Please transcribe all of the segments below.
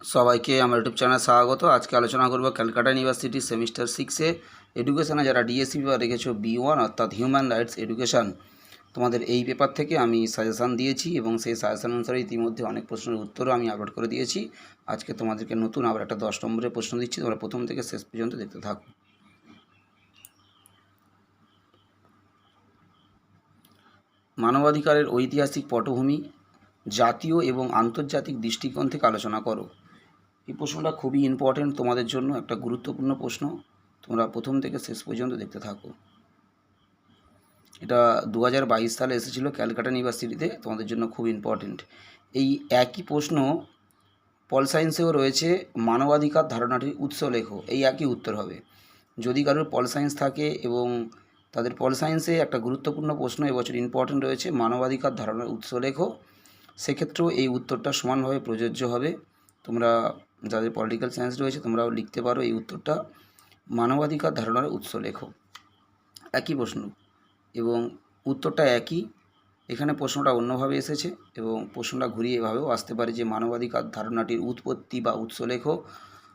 সবাইকে আমার YouTube channel স্বাগত। আজকে আলোচনা করব ক্যালকাটা ইউনিভার্সিটি সেমিস্টার সিক্সে এডুকেশনে যারা ডিএসসি পেপার রেখেছো বি ওয়ান অর্থাৎ হিউম্যান রাইটস এডুকেশন তোমাদের এই পেপার থেকে আমি সাজেশান দিয়েছি এবং সেই সাজেশান অনুসারে ইতিমধ্যে অনেক প্রশ্নের উত্তরও আমি আপলোড করে দিয়েছি। আজকে তোমাদেরকে নতুন আবার একটা দশ নম্বরের প্রশ্ন দিচ্ছি, তোমরা প্রথম থেকে শেষ পর্যন্ত দেখতে থাকো। মানবাধিকারের ঐতিহাসিক পটভূমি, জাতীয় এবং আন্তর্জাতিক দৃষ্টিকোণ থেকে আলোচনা করো। এই প্রশ্নটা খুবই ইম্পর্টেন্ট তোমাদের জন্য, একটা গুরুত্বপূর্ণ প্রশ্ন। তোমরা প্রথম থেকে শেষ পর্যন্ত দেখতে থাকো। এটা দু হাজার বাইশ সালে এসেছিল ক্যালকাটা ইউনিভার্সিটিতে, তোমাদের জন্য খুব ইম্পর্টেন্ট এই একই প্রশ্ন পল সায়েন্সেও রয়েছে, মানবাধিকার ধারণাটির উৎস লেখো, এই একই উত্তর হবে। যদি কারোর পল সায়েন্স থাকে এবং তাদের পল সায়েন্সে একটা গুরুত্বপূর্ণ প্রশ্ন এবছর ইম্পর্টেন্ট রয়েছে, মানবাধিকার ধারণার উৎস লেখো, সেক্ষেত্রেও এই উত্তরটা সমানভাবে প্রযোজ্য হবে। তোমরা যাদের পলিটিক্যাল সায়েন্স রয়েছে, তোমরাও লিখতে পারো এই উত্তরটা। মানবাধিকার ধারণার উৎস লেখো। একই প্রশ্ন। এবং উত্তরটা একই। এখানে প্রশ্নটা অন্যভাবে এসেছে এবং প্রশ্নটা ঘুরিয়ে এভাবেও আসতে পারে যে মানবাধিকার ধারণাটির উৎপত্তি বা উৎস লেখো।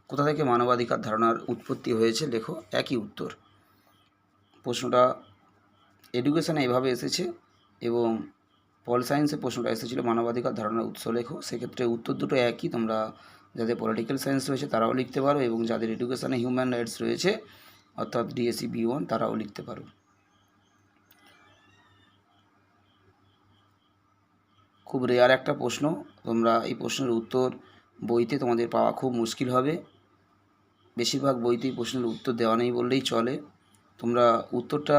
কোথা থেকে মানবাধিকার ধারণার উৎপত্তি হয়েছে লেখো। একই উত্তর। প্রশ্নটা এডুকেশানে এভাবে এসেছে এবং পল সায়েন্সে প্রশ্নটা এসেছিল মানবাধিকার ধারণার উৎস লেখো। সেক্ষেত্রে উত্তর দুটো একই। তোমরা যাদের পলিটিক্যাল সায়েন্স রয়েছে তারাও লিখতে পারো এবং যাদের এডুকেশনে হিউম্যান রাইটস রয়েছে, অর্থাৎ ডিএসসি বি ওয়ান তারাও লিখতে পারো। খুব রেয়ার একটা প্রশ্ন, তোমরা এই প্রশ্নের উত্তর বইতে তোমাদের পাওয়া খুব মুশকিল হবে। বেশিরভাগ বইতেই প্রশ্নের উত্তর দেওয়া নেই বললেই চলে। তোমরা উত্তরটা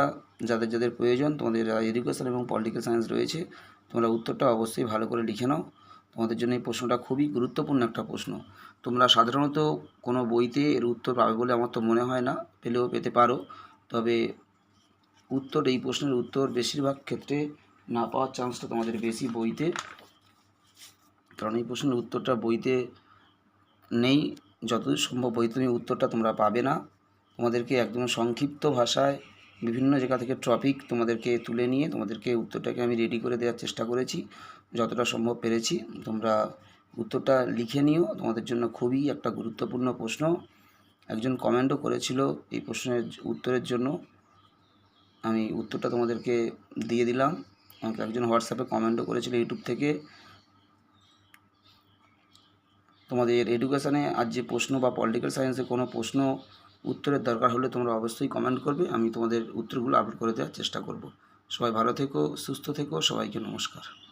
যাদের যাদের প্রয়োজন, তোমাদের এডুকেশন এবং পলিটিক্যাল সায়েন্স রয়েছে, তোমরা উত্তরটা অবশ্যই ভালো করে লিখে নাও। তোমাদের জন্য এই প্রশ্নটা খুবই গুরুত্বপূর্ণ একটা প্রশ্ন। তোমরা সাধারণত কোনো বইতে এর উত্তর পাবে বলে আমার তো মনে হয় না, পেলেও পেতে পারো। তবে উত্তর, এই প্রশ্নের উত্তর বেশিরভাগ ক্ষেত্রে না পাওয়ার চান্সটা তোমাদের বেশি বইতে। কারণ এই প্রশ্নের উত্তরটা বইতে নেই, যতদূর সম্ভব বইতে তুমি উত্তরটা তোমরা পাবে না। তোমাদেরকে একদম সংক্ষিপ্ত ভাষায় বিভিন্ন জায়গা থেকে টপিক তোমাদেরকে তুলে নিয়ে তোমাদেরকে উত্তরটাকে আমি রেডি করে দেওয়ার চেষ্টা করেছি। যতটা সম্ভব পেরেছি। তোমরা উত্তরটা লিখে নিও। তোমাদের জন্য খুবই একটা গুরুত্বপূর্ণ প্রশ্ন। একজন কমেন্টও করেছিল এই প্রশ্নের উত্তরের জন্য। আমি উত্তরটা তোমাদেরকে দিয়ে দিলাম। আমাকে একজন হোয়াটসঅ্যাপে কমেন্টও করেছিল ইউটিউব থেকে। তোমাদের এডুকেশানে আজ যে প্রশ্ন বা পলিটিক্যাল সায়েন্সে কোনো প্রশ্ন উত্তরের দরকার হলে তোমরা অবশ্যই কমেন্ট করবে। আমি তোমাদের উত্তরগুলো আপলোড করে দেওয়ার চেষ্টা করব। সবাই ভালো থেকো, সুস্থ থেকো, সবাইকে নমস্কার।